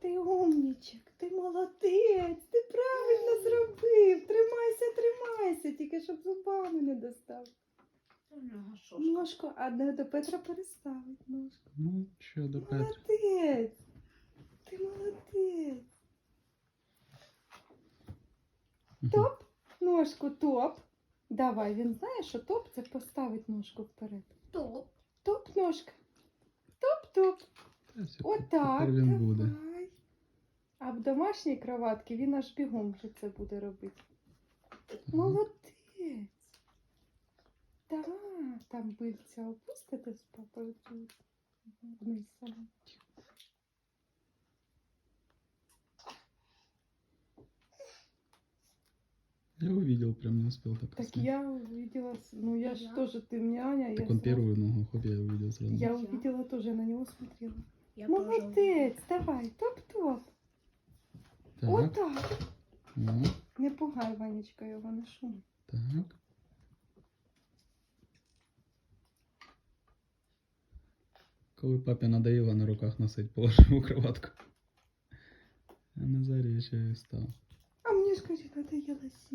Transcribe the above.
Ти умнічок, ти молодець, ти правильно зробив. Тримайся, тримайся, тільки щоб зубами не достав. У нього що ж? Ножку, а до Петра переставить ножку. Ну, що до Петра. Молодець. Ти молодець. Топ, ножку топ. Давай, він знає, що топ це поставить ножку вперед. Топ. Топ, ножка. Топ-топ. Отак. Тепер він буде. А в домашній кроватці він аж бігом вже це буде робити. Молодець. Так, там бильця опустити з папою тут. Я увидел, прям не успел так. Так я увидела, ну я ж тоже, ты няня. Так я он сразу- первую ногу, хоп, я увидел сразу. Я увидела тоже, на него смотрела. Я теж Молодець, давай, топ-топ. Так, Отак. о, Не пугай, Ванечка, його не шум. так. Коли папі надоїло на руках носить, положив у кроватку. А Назарій ще й став. А мені ж, каже, надоело сидеть.